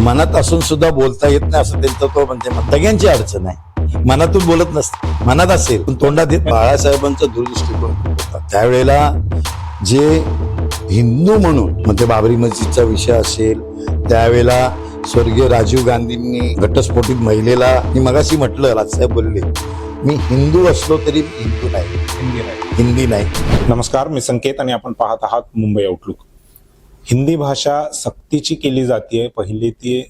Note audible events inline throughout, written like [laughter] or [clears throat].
मनात असून सुद्धा बोलता येत नाही असं त्यांचं तो म्हणजे सगळ्यांची अडचण आहे. मनातून बोलत नसते. मनात असेल. पण तोंडात येत बाळासाहेबांचा दूरदृष्टिकोन होता त्यावेळेला जे हिंदू म्हणून म्हणजे बाबरी मस्जिदचा विषय असेल त्यावेळेला स्वर्गीय राजीव गांधींनी घटस्फोटित महिलेला मी मगाशी म्हटलं राजसाहेब बोलले मी हिंदू असलो तरी हिंदू नाही. हिंदी नाही. हिंदी नाही. नमस्कार मी संकेत आणि आपण पाहत आहात मुंबई आउटलुक हिंदी भाषा सक्तीची केली जाते पहिली ते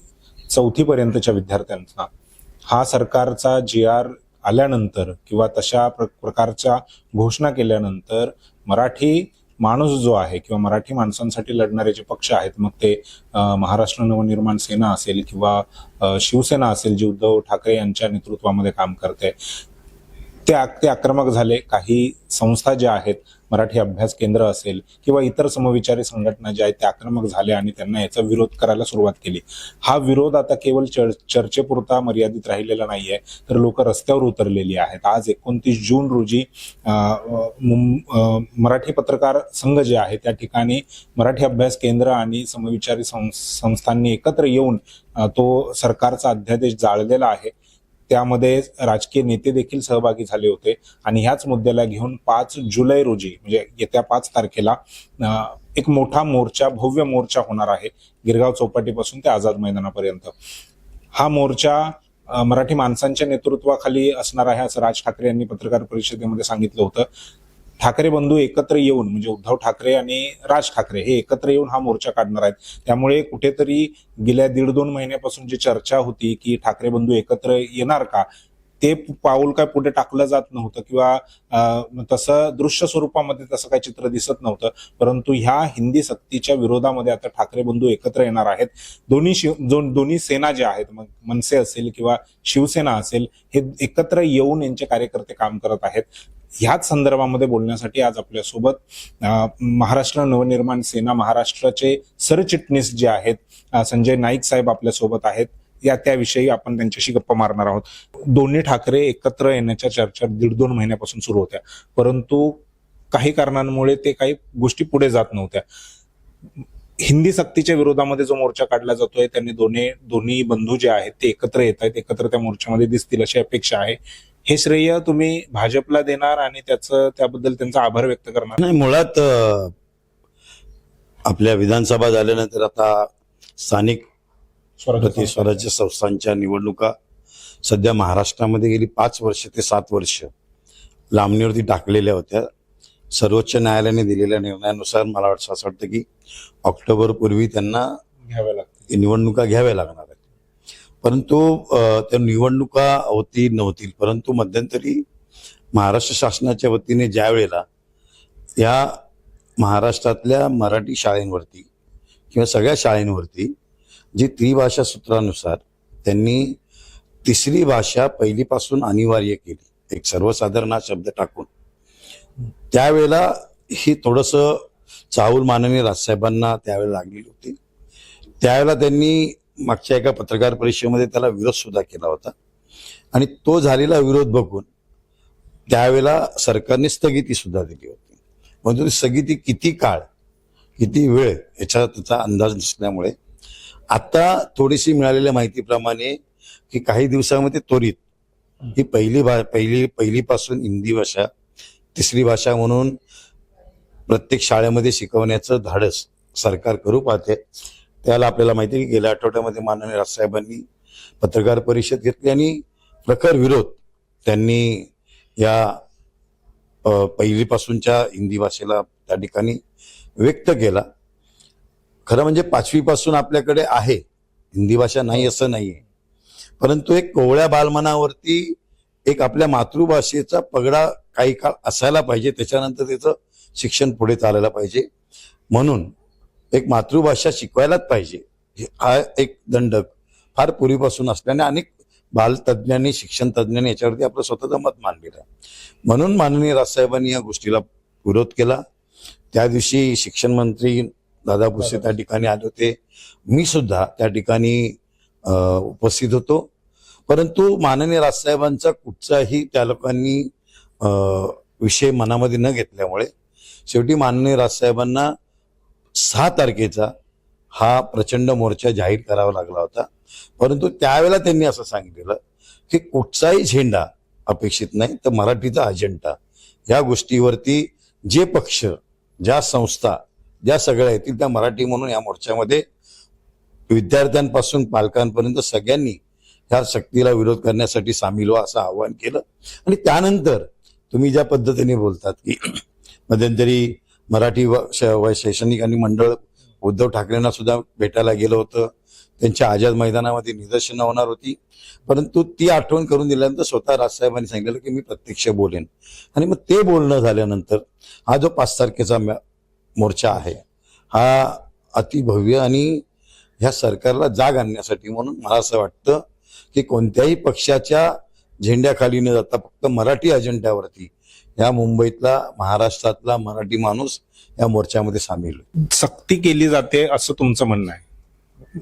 चौथी पर्यंतच्या विद्यार्थ्यांचा हा सरकारचा जी आर आल्यानंतर किंवा तशा प्र- प्रकारच्या घोषणा केल्यानंतर मराठी माणूस जो आहे किंवा मराठी माणसांसाठी लढणारे जे पक्ष आहेत मग ते महाराष्ट्र नवनिर्माण सेना असेल किंवा शिवसेना असेल जी उद्धव ठाकरे यांच्या नेतृत्वामध्ये काम करते ते ते आक्रमक झाले. काही संस्था ज्या आहेत मराठी अभ्यास केंद्र असेल किंवा इतर समविचारी संघटना ज्या आहेत त्या आक्रमक झाल्या आणि त्यांना याचा विरोध करायला सुरुवात केली. हा विरोध आता केवळ चर- चर्चेपुरता मर्यादित राहिलेला नाहीये तर लोक रस्त्यावर उतरलेली आहेत. आज एकोणतीस जून रोजी मुं- मराठी पत्रकार संघ जे आहे त्या ठिकाणी मराठी अभ्यास केंद्र आणि समविचारी संस्थांनी एकत्र येऊन तो सरकारचा अध्यादेश जाळलेला आहे. त्यामध्ये राजकीय नेते देखील सहभागी झाले होते. आणि ह्याच मुद्द्याला घेऊन पाच जुलै रोजी म्हणजे येत्या पाच तारखेला एक मोठा मोर्चा भव्य मोर्चा होणार आहे गिरगाव चौपाटीपासून ते आझाद मैदानापर्यंत. हा मोर्चा मराठी माणसांच्या नेतृत्वाखाली असणार आहे असं राज ठाकरे यांनी पत्रकार परिषदेमध्ये सांगितलं होतं. ठाकरे बंधू एकत्र येऊन म्हणजे उद्धव ठाकरे आणि राज ठाकरे हे एकत्र येऊन हा मोर्चा काढणार आहेत. त्यामुळे कुठेतरी गेल्या दीड दोन महिन्यापासून जी चर्चा होती की ठाकरे बंधू एकत्र येणार का ते पाऊल काय पुढे टाकलं जात नव्हतं किंवा तसं दृश्य स्वरूपामध्ये तसं काही चित्र दिसत नव्हतं. परंतु ह्या हिंदी सक्तीच्या विरोधामध्ये आता ठाकरे बंधू एकत्र येणार आहेत. दोन्ही शिव दोन्ही सेना ज्या आहेत मग मनसे असेल किंवा शिवसेना असेल हे एकत्र येऊन यांचे कार्यकर्ते काम करत आहेत. ह्याच संदर्भामध्ये बोलण्यासाठी आज आपल्यासोबत महाराष्ट्र नवनिर्माण सेना महाराष्ट्राचे सरचिटणीस जे आहेत संजय नाईक साहेब आपल्यासोबत आहेत. या त्याविषयी आपण त्यांच्याशी गप्पा मारणार आहोत. दोन्ही ठाकरे एकत्र येण्याच्या चर्चा दीड दोन महिन्यापासून सुरू होत्या. परंतु काही कारणांमुळे ते काही गोष्टी पुढे जात नव्हत्या. हिंदी सक्तीच्या विरोधामध्ये जो मोर्चा काढला जातोय त्यांनी दोन्ही दोन्ही बंधू जे आहेत ते एकत्र येत आहेत. एकत्र त्या मोर्चामध्ये दिसतील अशी अपेक्षा आहे. हे श्रेय तुम्ही भाजपला देणार आणि त्याचं त्याबद्दल त्यांचा आभार व्यक्त करणार? नाही मुळात आपल्या विधानसभा झाल्यानंतर आता स्थानिक प्रति स्वराज्य संस्थांच्या निवडणुका सध्या महाराष्ट्रामध्ये गेली पाच वर्ष ते सात वर्ष लांबणीवरती टाकलेल्या होत्या. सर्वोच्च न्यायालयाने दिलेल्या निर्णयानुसार मला वाटतं असं वाटतं की ऑक्टोबर पूर्वी त्यांना घ्याव्या लागतील. निवडणुका घ्याव्या लागणार आहेत. परंतु त्या निवडणुका होतील नव्हतील परंतु मध्यंतरी महाराष्ट्र शासनाच्या वतीने ज्या वेळेला या महाराष्ट्रातल्या मराठी शाळेंवरती किंवा सगळ्या शाळेंवरती जी त्रिभाषा सूत्रानुसार त्यांनी तिसरी भाषा पहिलीपासून अनिवार्य केली. एक सर्वसाधारण शब्द टाकून. त्यावेळेला ही थोडंसं चाहूल माननीय राजसाहेबांना त्यावेळेला लागलेली होती. त्यावेळेला त्यांनी मागच्या एका पत्रकार परिषदेमध्ये त्याला विरोध सुद्धा केला होता. आणि तो झालेला विरोध बघून त्यावेळेला सरकारने स्थगिती सुद्धा दिली होती. परंतु ती स्थगिती किती काळ किती वेळ याचा त्याचा अंदाज नसल्यामुळे आता थोडीशी मिळालेल्या माहितीप्रमाणे की काही दिवसामध्ये त्वरित ही पहिली भा पहिली पहिलीपासून हिंदी भाषा तिसरी भाषा म्हणून प्रत्येक शाळेमध्ये शिकवण्याचं धाडस सरकार करू पाहते. त्याला आपल्याला माहिती आहे की गेल्या आठवड्यामध्ये माननीय राजसाहेबांनी पत्रकार परिषद घेतली आणि प्रखर विरोध त्यांनी या पहिलीपासूनच्या हिंदी भाषेला त्या ठिकाणी व्यक्त केला. खरं म्हणजे पाचवीपासून आपल्याकडे आहे. हिंदी भाषा नाही असं नाहीये. परंतु एक कोवळ्या बालमनावरती एक आपल्या मातृभाषेचा पगडा काही काळ असायला पाहिजे. त्याच्यानंतर त्याचं शिक्षण पुढे चालायला पाहिजे. म्हणून एक मातृभाषा शिकवायलाच पाहिजे. हे- हा एक दंडक फार पूर्वीपासून असल्याने अनेक बालतज्ञांनी शिक्षण तज्ज्ञांनी याच्यावरती आपलं स्वतःचं मत मांडलेलं आहे. म्हणून माननीय राजसाहेबांनी या गोष्टीला विरोध केला. त्या दिवशी शिक्षण मंत्री दादा भुसे त्या ठिकाणी आले होते. मी सुद्धा त्या ठिकाणी उपस्थित होतो. परंतु माननीय राजसाहेबांचा कुठचाही त्या लोकांनी विषय मनामध्ये न घेतल्यामुळे शेवटी माननीय राजसाहेबांना सहा तारखेचा हा प्रचंड मोर्चा जाहीर करावा लागला होता. परंतु त्यावेळेला त्यांनी असं सांगितलेलं की कुठचाही झेंडा अपेक्षित नाही तर मराठीचा अजेंडा. या गोष्टीवरती जे पक्ष ज्या संस्था ज्या सगळ्या येतील त्या मराठी म्हणून या मोर्चामध्ये विद्यार्थ्यांपासून पालकांपर्यंत सगळ्यांनी ह्या शक्तीला विरोध करण्यासाठी सामील व्हा असं आवाहन केलं. आणि त्यानंतर तुम्ही ज्या पद्धतीने बोलतात की [clears throat] मध्यंतरी मराठी व श- शैक्षणिक आणि मंडळ उद्धव ठाकरेंना सुद्धा भेटायला गेलं होतं. त्यांच्या आझाद मैदानामध्ये निदर्शनं होणार होती. परंतु ती आठवण करून दिल्यानंतर स्वतः राजसाहेबांनी सांगितलं की मी प्रत्यक्ष बोलेन. आणि मग ते बोलणं झाल्यानंतर हा जो पाच तारखेचा मोर्चा आहे. हा अतिभव्य आणि ह्या सरकारला जाग आणण्यासाठी म्हणून मला असं वाटतं की कोणत्याही पक्षाच्या झेंड्याखाली न जाता फक्त मराठी अजेंड्यावरती या मुंबईतला महाराष्ट्रातला मराठी माणूस या मोर्चामध्ये सामील सक्ती केली जाते असं तुमचं म्हणणं आहे?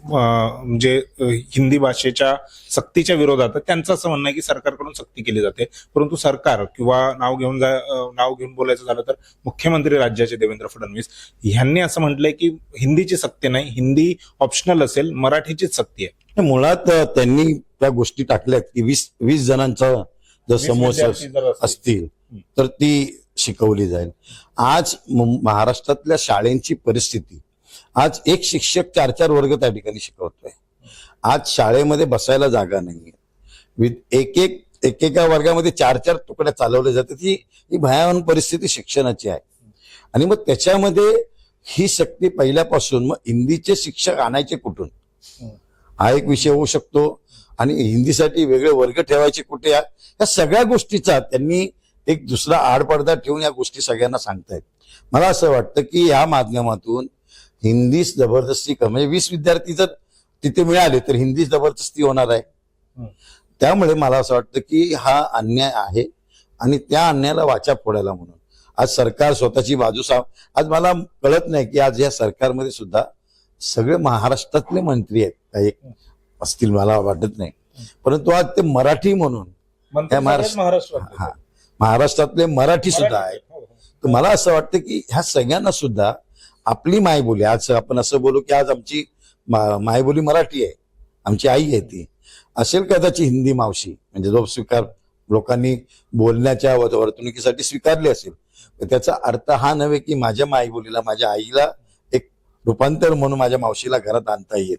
म्हणजे हिंदी भाषेच्या सक्तीच्या विरोधात त्यांचं असं म्हणणं आहे की सरकारकडून सक्ती केली जाते. परंतु सरकार किंवा नाव घेऊन जा नाव घेऊन बोलायचं झालं तर मुख्यमंत्री राज्याचे देवेंद्र फडणवीस यांनी असं म्हटलंय की हिंदीची सक्ती नाही हिंदी ऑप्शनल असेल मराठीचीच सक्ती आहे. मुळात त्यांनी त्या गोष्टी टाकल्यात की वीस वीस जणांचा जर जर असतील. तर ती शिकवली जाईल. आज महाराष्ट्रातल्या शाळेंची परिस्थिती आज एक शिक्षक चार चार वर्ग त्या ठिकाणी शिकवतोय. आज शाळेमध्ये बसायला जागा नाहीये. एक एक एकेका वर्गामध्ये चार चार तुकड्या चालवल्या जातात. ही ही भयावन परिस्थिती शिक्षणाची आहे. आणि मग त्याच्यामध्ये ही शक्ती पहिल्यापासून मग हिंदीचे शिक्षक आणायचे कुठून? हा एक विषय होऊ शकतो. आणि हिंदीसाठी वेगळे वर्ग ठेवायचे कुठे या? या सगळ्या गोष्टीचा त्यांनी एक दुसरा आडपडदा ठेवून या गोष्टी सगळ्यांना सांगतायत. मला असं वाटतं की या माध्यमातून हिंदी जबरदस्ती म्हणजे वीस विद्यार्थी जर तिथे मिळाले तर हिंदी जबरदस्ती होणार आहे. त्यामुळे मला असं वाटतं की हा अन्याय आहे आणि त्या अन्यायाला वाचा फोडायला म्हणून आज सरकार स्वतःची बाजू सा आज मला कळत नाही की आज या सरकारमध्ये सुद्धा सगळे महाराष्ट्रातले मंत्री आहेत काही असतील मला वाटत नाही परंतु आज ते मराठी म्हणून मंत्री महाराष्ट्र-. हा महाराष्ट्रातले मराठी सुद्धा आहेत. हो, हो. तर मला असं वाटतं की ह्या सगळ्यांना सुद्धा आपली मायबोली. आज आपण असं बोलू की आज आमची मायबोली मराठी आहे. आमची आई आहे ती. असेल कदाचित हिंदी मावशी. म्हणजे जो स्वीकार लोकांनी बोलण्याच्या वर्तणुकीसाठी स्वीकारली असेल. तर त्याचा अर्थ हा नव्हे की माझ्या मायबोलीला माझ्या आईला एक रूपांतर म्हणून माझ्या मावशीला घरात आणता येईल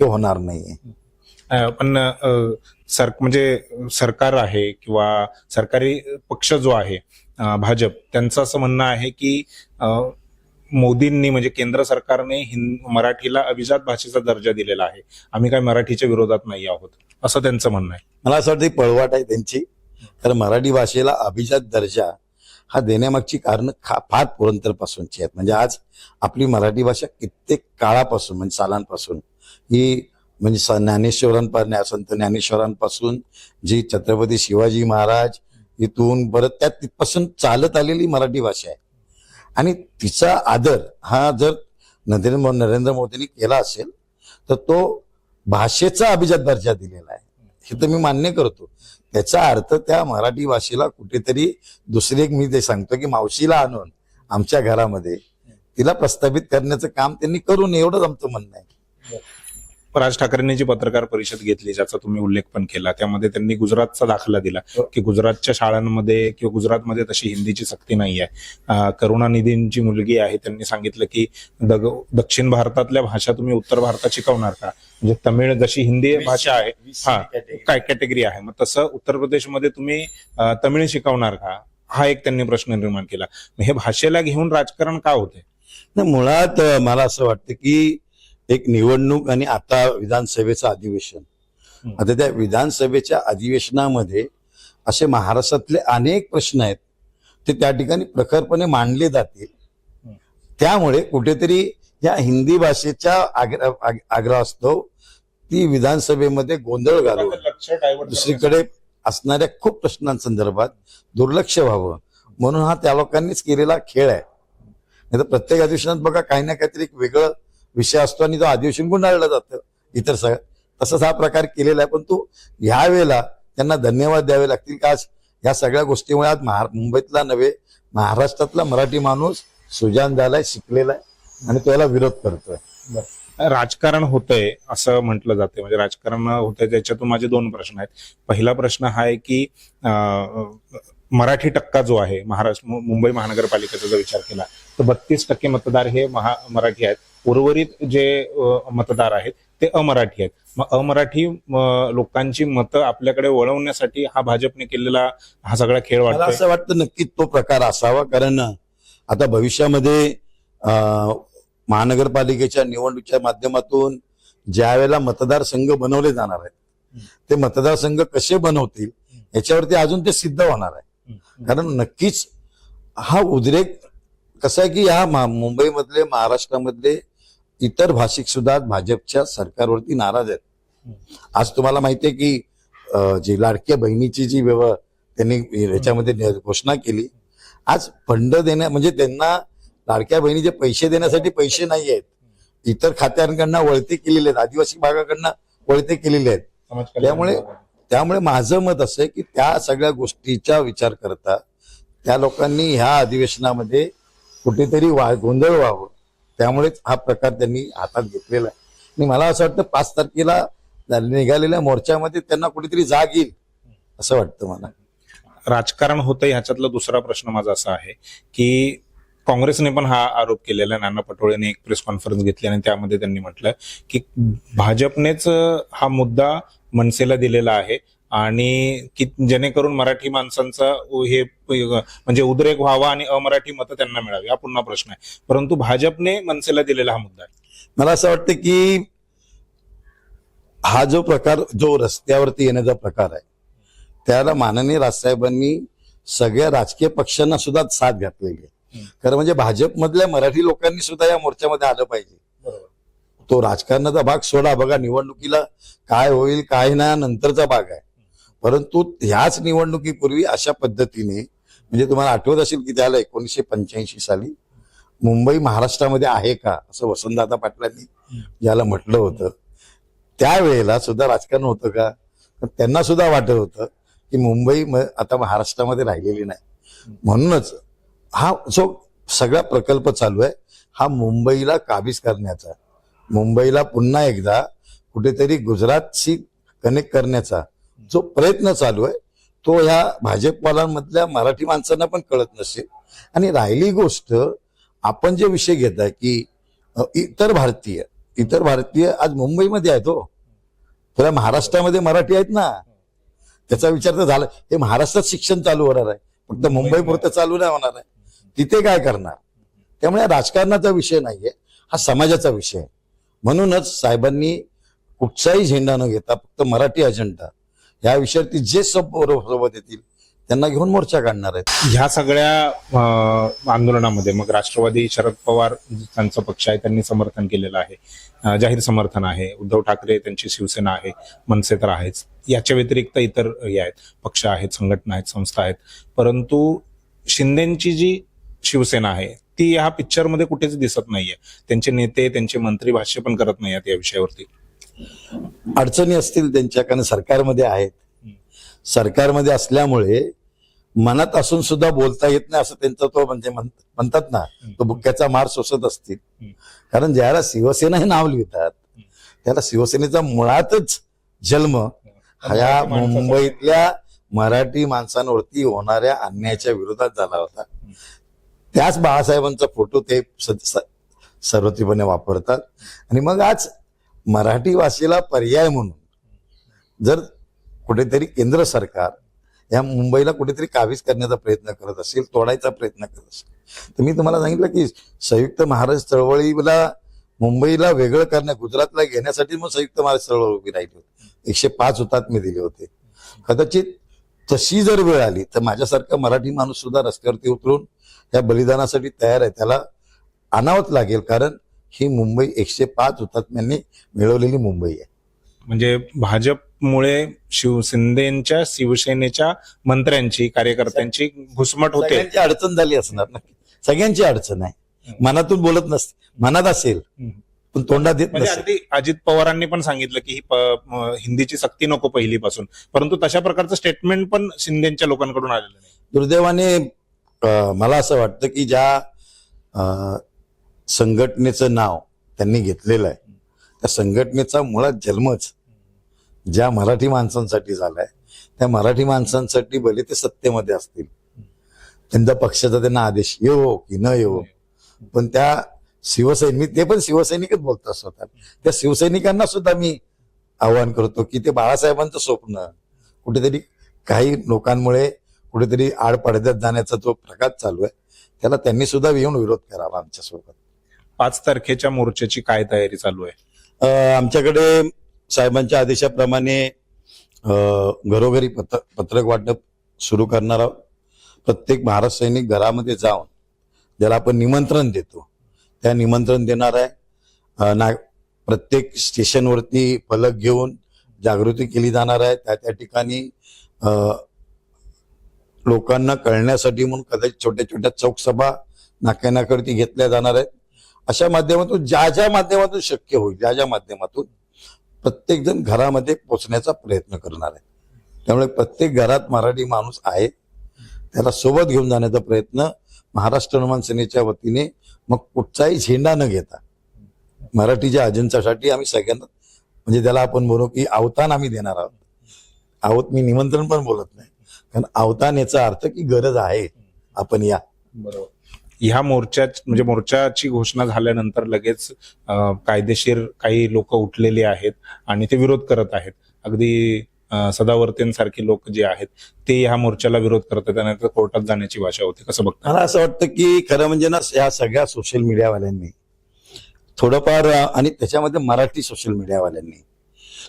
हे होणार नाहीये. पण सर म्हणजे सरकार आहे किंवा सरकारी पक्ष जो आहे भाजप त्यांचं असं म्हणणं आहे की मोदींनी म्हणजे केंद्र सरकारने हिंद मराठीला अभिजात भाषेचा दर्जा दिलेला आहे. आम्ही काय मराठीच्या विरोधात नाही आहोत असं त्यांचं म्हणणं आहे. मला असं वाटतं पळवाट आहे त्यांची. कारण मराठी भाषेला अभिजात दर्जा हा देण्यामागची कारण फार पुरंतरपासूनची आहेत. म्हणजे आज आपली मराठी भाषा कित्येक काळापासून म्हणजे सालांपासून ही म्हणजे स- ज्ञानेश्वरांपासून संत ज्ञानेश्वरांपासून जी छत्रपती शिवाजी महाराज इथून परत त्या तिथपासून चालत आलेली मराठी भाषा आहे. आणि तिचा आदर हा जर नरेंद्र नरेंद्र मोदींनी केला असेल तर तो भाषेचा अभिजात दर्जा दिलेला आहे. हे तर मी मान्य करतो. त्याचा अर्थ त्या मराठी भाषेला कुठेतरी दुसरी एक मी ते सांगतो की मावशीला आणून आमच्या घरामध्ये तिला प्रस्थापित करण्याचं काम त्यांनी करू नये एवढंच आमचं म्हणणं आहे. राज ठाकरेंनी जी पत्रकार परिषद घेतली ज्याचा तुम्ही उल्लेख पण केला त्यामध्ये त्यांनी गुजरातचा दाखला दिला की गुजरातच्या शाळांमध्ये किंवा गुजरातमध्ये तशी हिंदीची सक्ती नाही आहे करुणानिधींची मुलगी आहे त्यांनी सांगितलं की दक्षिण भारतातल्या भाषा तुम्ही उत्तर भारतात शिकवणार का? म्हणजे तमिळ जशी हिंदी भाषा आहे हा काय कॅटेगरी आहे? मग तसं उत्तर प्रदेशमध्ये तुम्ही तमिळ शिकवणार का? हा एक त्यांनी प्रश्न निर्माण केला. हे भाषेला घेऊन राजकारण का होते मुळात मला असं वाटतं की एक निवडणूक आणि आता विधानसभेचं अधिवेशन. आता त्या विधानसभेच्या अधिवेशनामध्ये असे महाराष्ट्रातले अनेक प्रश्न आहेत ते त्या ठिकाणी प्रखरपणे मांडले जातील. त्यामुळे कुठेतरी या हिंदी भाषेच्या आग्रह आग- आग्रहास्तव ती विधानसभेमध्ये गोंधळ घालून दुसरीकडे असणाऱ्या खूप प्रश्नांसंदर्भात दुर्लक्ष व्हावं. म्हणून हा त्या लोकांनीच केलेला खेळ आहे. नाही तर प्रत्येक अधिवेशनात बघा काही ना काहीतरी एक वेगळं विषय असतो आणि तो अधिवेशन गुंडाळलं जातं. इतर सगळं तसंच हा प्रकार केलेला आहे पण तो ह्या वेळेला त्यांना धन्यवाद द्यावे लागतील का? आज या सगळ्या गोष्टीमुळे आज महा मुंबईतला नव्हे महाराष्ट्रातला मराठी माणूस सुजान झालाय शिकलेला आहे आणि तो याला विरोध करतोय. राजकारण होतंय असं म्हटलं जाते म्हणजे राजकारण होतंय त्याच्यातून माझे दोन प्रश्न आहेत. पहिला प्रश्न हा आहे की मराठी टक्का जो आहे महाराष्ट्र मुंबई महानगरपालिकेचा जर विचार केला तर बत्तीस टक्के मतदार हे महा मराठी आहेत. उर्वरित जे मतदार आहेत ते अमराठी आहेत. मग अमराठी लोकांची मतं आपल्याकडे वळवण्यासाठी हा भाजपने केलेला हा सगळा खेळ मला वाटतोय. असं वाटतं नक्कीच तो प्रकार असावा कारण आता भविष्यामध्ये महानगरपालिकेच्या निवडणुकीच्या माध्यमातून ज्या वेळेला मतदारसंघ बनवले जाणार आहेत ते मतदारसंघ कसे बनवतील याच्यावरती अजून ते सिद्ध होणार आहे. कारण नक्कीच हा उद्रेक कसा आहे की मा- मुंबईमधले महाराष्ट्रामधले इतर भाषिक सुद्धा भाजपच्या सरकारवरती नाराज आहेत. आज तुम्हाला माहितीये की जी लाडक्या बहिणीची जी व्यव त्यांनी याच्यामध्ये घोषणा केली. आज फंड देण्या म्हणजे त्यांना लाडक्या बहिणीचे पैसे देण्यासाठी पैसे नाही आहेत इतर खात्यांकडनं वळते केलेले आहेत आदिवासी भागाकडनं वळते केलेले आहेत. त्यामुळे त्यामुळे माझं मत असं आहे की त्या सगळ्या गोष्टीचा विचार करता त्या लोकांनी ह्या अधिवेशनामध्ये कुठेतरी वा गोंधळ व्हावं. त्यामुळेच हा प्रकार त्यांनी हातात घेतलेला आहे. आणि मला असं वाटतं पाच तारखेला निघालेल्या मोर्चामध्ये त्यांना कुठेतरी जाग येईल असं वाटतं मला. राजकारण होतं ह्याच्यातला दुसरा प्रश्न माझा असा आहे की काँग्रेसने पण हा आरोप केलेला आहे. नाना पटोळेने एक प्रेस कॉन्फरन्स घेतली आणि त्यामध्ये त्यांनी म्हटलं की भाजपनेच हा मुद्दा मनसेला दिलेला आहे. आणि की जेणेकरून मराठी माणसांचा हे म्हणजे उद्रेक व्हावा आणि अमराठी मतं त्यांना मिळावी हा पुन्हा प्रश्न आहे. परंतु भाजपने मनसेला दिलेला हा मुद्दा आहे. मला असं वाटतं की हा जो प्रकार जो रस्त्यावरती येण्याचा प्रकार आहे त्याला माननीय राजसाहेबांनी सगळ्या राजकीय पक्षांना सुद्धा साथ घातलेली आहे. खरं म्हणजे भाजपमधल्या मराठी लोकांनी सुद्धा या मोर्चामध्ये आलं पाहिजे. तो राजकारणाचा भाग सोडा बघा निवडणुकीला काय होईल काय नाही नंतरचा भाग आहे. परंतु ह्याच निवडणुकीपूर्वी अशा पद्धतीने म्हणजे तुम्हाला आठवत असेल की त्याला एकोणीसशे पंच्याऐंशी साली मुंबई महाराष्ट्रामध्ये आहे का असं वसंतदादा पाटलांनी ज्याला म्हटलं होतं. त्यावेळेला सुद्धा राजकारण होतं का? त्यांना सुद्धा वाटत होतं की मुंबई आता महाराष्ट्रामध्ये राहिलेली नाही. म्हणूनच हा जो सगळा प्रकल्प चालू आहे हा मुंबईला काबीज करण्याचा मुंबईला पुन्हा एकदा कुठेतरी गुजरातशी कनेक्ट करण्याचा जो प्रयत्न चालू आहे तो ह्या भाजपवाल्यांमधल्या मराठी माणसांना पण कळत नसेल. आणि राहिली गोष्ट आपण जे विषय घेत आहे की इतर भारतीय इतर भारतीय आज मुंबईमध्ये आहेत हो. तुला महाराष्ट्रामध्ये मराठी आहेत ना. त्याचा विचार तर झाला. हे महाराष्ट्रात शिक्षण चालू होणार आहे. फक्त मुंबई पुरतं चालू नाही होणार आहे. तिथे काय करणार? त्यामुळे राजकारणाचा विषय नाहीये. हा समाजाचा विषय आहे. म्हणूनच साहेबांनी कुठचाही झेंडा न घेता फक्त मराठी अजेंडा या विषयावरती जे सब सोबत येतील त्यांना घेऊन मोर्चा काढणार आहेत. ह्या सगळ्या आंदोलनामध्ये मग राष्ट्रवादी शरद पवार त्यांचा पक्ष आहे त्यांनी समर्थन केलेलं आहे. जाहीर समर्थन आहे. उद्धव ठाकरे त्यांची शिवसेना आहे मनसे तर आहेच. याच्या व्यतिरिक्त इतर हे आहेत पक्ष आहेत संघटना आहेत संस्था आहेत. परंतु शिंदेची जी शिवसेना आहे ती ह्या पिक्चरमध्ये कुठेच दिसत नाहीये. त्यांचे नेते त्यांचे मंत्री भाष्य पण करत नाही आहेत या विषयावरती. अडचणी असतील त्यांच्या कारण सरकारमध्ये आहेत. सरकारमध्ये असल्यामुळे मनात असून सुद्धा बोलता येत नाही असं त्यांचा तो म्हणजे म्हण- म्हणतात ना तो बुक्क्याचा मार सोसत असतील. कारण ज्याला शिवसेना हे नाव लिहितात त्याला शिवसेनेचा मुळातच जन्म हा या मराठी माणसाचा- मुंबईतल्या मराठी माणसांवरती होणाऱ्या अन्यायाच्या विरोधात झाला होता. त्याच बाळासाहेबांचा फोटो ते स- स- सर्वत्रिपणे वापरतात. आणि मग आज मराठी भाषेला पर्याय म्हणून जर कुठेतरी केंद्र सरकार या मुंबईला कुठेतरी काबीज करण्याचा प्रयत्न करत असेल तोडायचा प्रयत्न करत असेल तर मी तुम्हाला सांगितलं की संयुक्त महाराष्ट्र चळवळीला मुंबईला वेगळं करण्या गुजरातला घेण्यासाठी मग संयुक्त महाराष्ट्र चळवळ उभी राहिली होती. एकशे पाच हुतात्मे दिले होते. कदाचित तशी जर वेळ आली तर माझ्यासारखा मराठी माणूस सुद्धा रस्त्यावरती उतरून या बलिदानासाठी तयार आहे. त्याला आणावंच लागेल कारण ही मुंबई एकशे पाच हुतात्म्यांनी मिळवलेली मुंबई आहे. म्हणजे भाजपमुळे शिव शिंदेच्या शिवसेनेच्या मंत्र्यांची कार्यकर्त्यांची घुसमट होते. सगळ्यांची अडचण झाली असणार नक्की. सगळ्यांची अडचण आहे. मनातून बोलत नसते मनात असेल पण तोंडात देत म्हणजे नसेल. अगदी अजित पवारांनी पण सांगितलं की ही प- म- हिंदीची सक्ती नको पहिलीपासून. परंतु तशा प्रकारचं स्टेटमेंट पण शिंदेच्या लोकांकडून आलेलं नाही. दुर्दैवाने अं, मला असं वाटतं की ज्या अं, संघटनेचं नाव त्यांनी घेतलेलं आहे. त्या संघटनेचा मुळात जन्मच ज्या मराठी माणसांसाठी झालाय त्या मराठी माणसांसाठी भले ते सत्तेमध्ये असतील. त्यांचा पक्षाचा त्यांना आदेश येवो की न येवो पण त्या शिवसैनिक ते पण शिवसैनिकच बोलतात स्वतः. त्या शिवसैनिकांना सुद्धा मी आवाहन करतो की ते बाळासाहेबांचं स्वप्न कुठेतरी काही लोकांमुळे कुठेतरी आड पडद्यात जाण्याचा जो प्रकार चालू आहे त्याला त्यांनी सुद्धा येऊन विरोध करावा आमच्यासोबत. पाच तारखेच्या मोर्चाची काय तयारी चालू आहे? आमच्याकडे साहेबांच्या आदेशाप्रमाणे घरोघरी पत्र पत्रक वाटप सुरू करणार आहोत. प्रत्येक महाराष्ट्र सैनिक घरामध्ये जाऊन ज्याला आपण निमंत्रण देतो त्या निमंत्रण देणार आहे. ना प्रत्येक स्टेशनवरती फलक घेऊन जागृती केली जाणार आहे. त्या त्या ठिकाणी लोकांना कळण्यासाठी म्हणून कदाचित छोट्या छोट्या चौकसभा नाक्यानाकडती घेतल्या जाणार आहेत. अशा माध्यमातून ज्या ज्या माध्यमातून शक्य होईल ज्या ज्या माध्यमातून प्रत्येक जण घरामध्ये पोचण्याचा प्रयत्न करणार आहे त्यामुळे प्रत्येक घरात मराठी माणूस आहे. त्याला सोबत घेऊन जाण्याचा प्रयत्न महाराष्ट्र निर्माण सेनेच्या वतीने मग कुठचाही झेंडा न घेता मराठीच्या अजेंडासाठी आम्ही सगळ्यांना म्हणजे त्याला आपण म्हणू की अवतान आम्ही देणार आहोत. आहोत मी निमंत्रण पण बोलत नाही. कारण अवतान याचा अर्थ की गरज आहे. आपण या. बरोबर. ह्या मोर्चा म्हणजे मोर्चाची घोषणा झाल्यानंतर लगेच कायदेशीर काही लोक उठलेली आहेत आणि ते विरोध करत आहेत. अगदी सदावर्तेंसारखे लोक जे आहेत ते ह्या मोर्चाला विरोध करत आहेत कोर्टात जाण्याची भाषा होती. कसं बघता? मला असं वाटतं की खरं म्हणजे ना या सगळ्या सोशल मीडियावाल्यांनी थोडंफार आणि त्याच्यामध्ये मराठी सोशल मीडियावाल्यांनी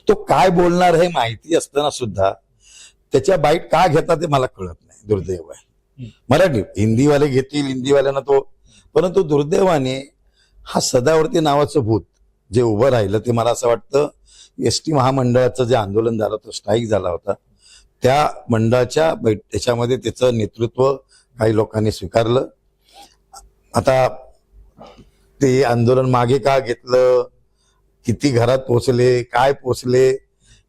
तो काय बोलणार हे माहिती असताना सुद्धा त्याच्या बाईट का घेतात ते मला कळत नाही दुर्दैव आहे. मराठी. हिंदीवाले घेतील हिंदीवाल्यांना तो. परंतु दुर्दैवाने हा सदावर्ती नावाचं भूत जे उभं राहिलं ते मला असं वाटतं एस टी महामंडळाचं जे आंदोलन झालं होतं स्ट्राईक झाला होता त्या मंडळाच्या बैठ त्याच्यामध्ये त्याचं नेतृत्व काही लोकांनी स्वीकारलं. आता ते आंदोलन मागे का घेतलं किती घरात पोचले काय पोचले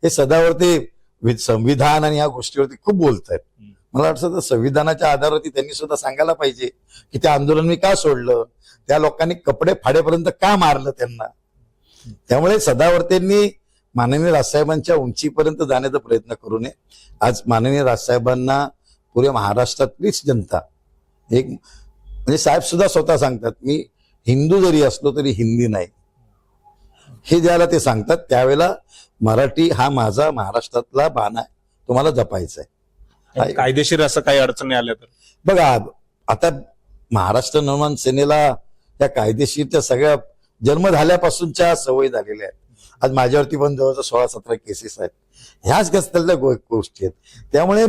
हे सदावरती संविधान आणि या गोष्टीवरती खूप बोलत आहेत मला वाटतं तर संविधानाच्या आधारावरती त्यांनी सुद्धा सांगायला पाहिजे की ते आंदोलन मी का सोडलं? त्या लोकांनी कपडे फाडेपर्यंत का मारलं त्यांना? त्यामुळे सदावर्तेंनी माननीय राजसाहेबांच्या उंचीपर्यंत जाण्याचा प्रयत्न करू नये. आज माननीय राजसाहेबांना पुऱ्या महाराष्ट्रातलीच जनता. एक म्हणजे साहेब सुद्धा स्वतः सांगतात मी हिंदू जरी असलो तरी हिंदी नाही. हे ज्याला ते सांगतात त्यावेळेला मराठी हा माझा महाराष्ट्रातला बाण आहे. तुम्हाला जपायचा आहे कायदेशीर असं काही अडचणी आल्या तर? बघा आता महाराष्ट्र निर्माण सेनेला या कायदेशीरच्या सगळ्या जन्म झाल्यापासूनच्या सवयी झालेल्या आहेत. आज माझ्यावरती पण जवळजवळ सोळा सतरा केसेस आहेत. ह्याच कसल्या गोष्टी आहेत. त्यामुळे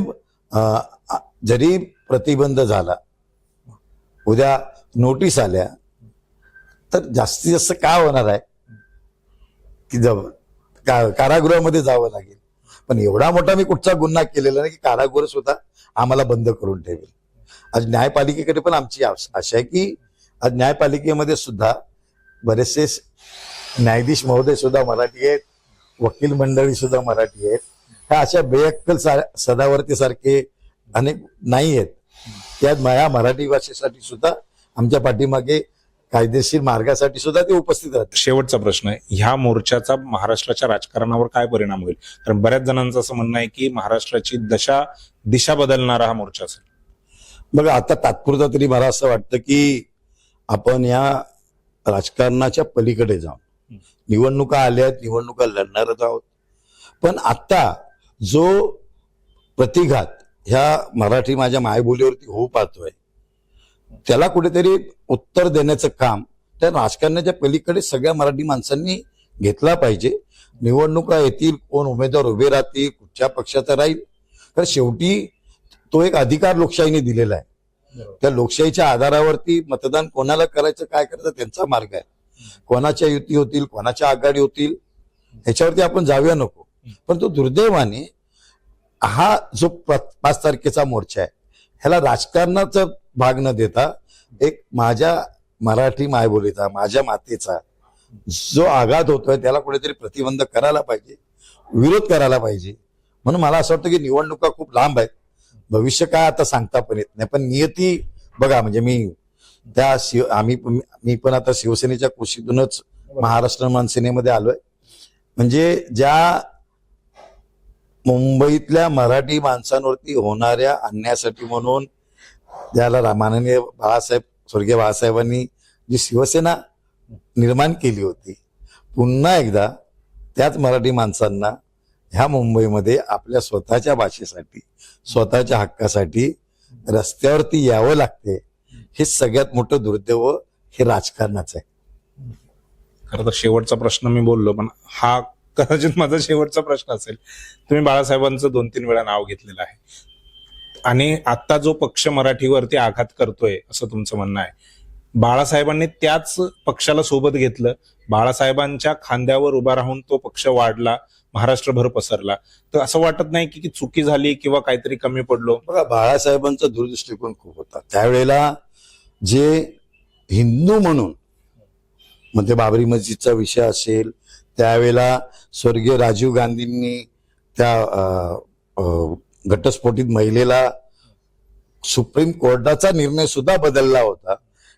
जरी प्रतिबंध झाला उद्या नोटीस आल्या तर जास्तीत जास्त काय होणार आहे? की का- कारागृहामध्ये जावं लागेल? पण एवढा मोठा मी कुठचा गुन्हा केलेला नाही की कारागृह सुद्धा आम्हाला बंद करून ठेवेल. आज न्यायपालिकेकडे पण आमची आशा आहे की आज न्यायपालिकेमध्ये सुद्धा बरेचसे न्यायाधीश महोदय सुद्धा मराठी आहेत वकील मंडळी सुद्धा मराठी आहेत. ह्या अशा बेअक्कल सदावर्ती सारखे अनेक नाही आहेत. त्यात या मराठी भाषेसाठी सुद्धा आमच्या पाठीमागे कायदेशीर मार्गासाठी सुद्धा ते उपस्थित राहतात. शेवटचा प्रश्न आहे. ह्या मोर्चाचा महाराष्ट्राच्या राजकारणावर काय परिणाम होईल? कारण बऱ्याच जणांचं असं म्हणणं आहे की महाराष्ट्राची दशा दिशा बदलणारा हा मोर्चा असेल. बघा आता तात्पुरता तरी मला असं वाटतं की आपण या राजकारणाच्या पलीकडे जाऊन निवडणुका आल्या आहेत निवडणुका लढणारच आहोत. पण आता जो प्रतिघात ह्या मराठी माझ्या मायबोलीवरती होऊ पाहतोय त्याला कुठेतरी उत्तर देण्याचं काम त्या राजकारणाच्या पलीकडे सगळ्या मराठी माणसांनी घेतला पाहिजे. निवडणुका येतील कोण उमेदवार उभे राहतील कुठच्या पक्षाचा राहील. तर शेवटी तो एक अधिकार लोकशाहीने दिलेला आहे. त्या लोकशाहीच्या आधारावरती मतदान कोणाला करायचं काय करायचं त्यांचा मार्ग आहे. कोणाच्या युती होतील कोणाच्या आघाडी होतील ह्याच्यावरती आपण जाऊया नको. पण तो दुर्दैवाने हा जो पाच तारखेचा मोर्चा आहे ह्याला राजकारणाचा भाग न देता एक माझ्या मराठी मायबोलीचा माझ्या मातेचा जो आघात होतोय त्याला कुठेतरी प्रतिबंध करायला पाहिजे विरोध करायला पाहिजे. म्हणून मला असं वाटतं की निवडणुका खूप लांब आहेत. भविष्य काय आता सांगता पण येत नाही. पण नियती बघा म्हणजे मी त्या शिव आम्ही पण- मी पण आता शिवसेनेच्या कुशीतूनच महाराष्ट्र मनसेनेमध्ये आलोय. म्हणजे ज्या मुंबईतल्या मराठी माणसांवरती होणाऱ्या अन्यायासाठी म्हणून ज्याला रामाननीय बाळासाहेब स्वर्गीय बाळासाहेबांनी जी शिवसेना निर्माण केली होती पुन्हा एकदा त्याच मराठी माणसांना ह्या मुंबईमध्ये आपल्या स्वतःच्या भाषेसाठी स्वतःच्या हक्कासाठी रस्त्यावरती यावं लागते हे सगळ्यात मोठं दुर्दैव हे राजकारणाचं आहे. खरं तर शेवटचा प्रश्न मी बोललो पण हा कदाचित माझा शेवटचा प्रश्न असेल. तुम्ही बाळासाहेबांचं दोन तीन वेळा नाव घेतलेलं आहे. आणि आता जो पक्ष मराठीवरती आघात करतोय असं तुमचं म्हणणं आहे. बाळासाहेबांनी त्याच पक्षाला सोबत घेतलं. बाळासाहेबांच्या खांद्यावर उभा राहून तो पक्ष वाढला महाराष्ट्रभर पसरला. तर असं वाटत नाही की चुकी झाली किंवा काहीतरी कमी पडलो. बघा बाळासाहेबांचा दूरदृष्टिकोन खूप होता. त्यावेळेला जे हिंदू म्हणून म्हणजे बाबरी मस्जिदचा विषय असेल त्यावेळेला स्वर्गीय राजीव गांधींनी त्या घटस्फोटित महिलेला सुप्रीम कोर्टाचा निर्णय सुद्धा बदलला होता.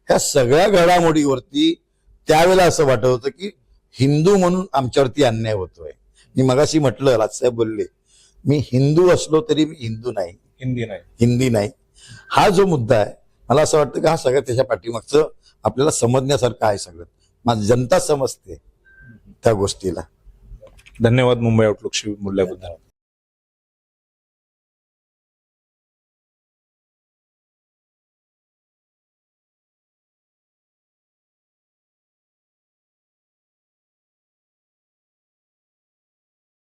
ह्या सगळ्या घडामोडीवरती त्यावेळेला असं वाटत होतं की हिंदू म्हणून आमच्यावरती अन्याय होतोय. मी मगाशी म्हटलं राजसाहेब बोलले मी हिंदू असलो तरी मी हिंदू नाही. हिंदी नाही. हिंदी नाही. हा जो मुद्दा आहे मला असं वाटतं की हा सगळ्यात त्याच्या पाठीमागचं आपल्याला समजण्यासारखं आहे सगळं. माझी जनता समजते त्या गोष्टीला. धन्यवाद मुंबई आउटलुकशी बोलल्याबद्दल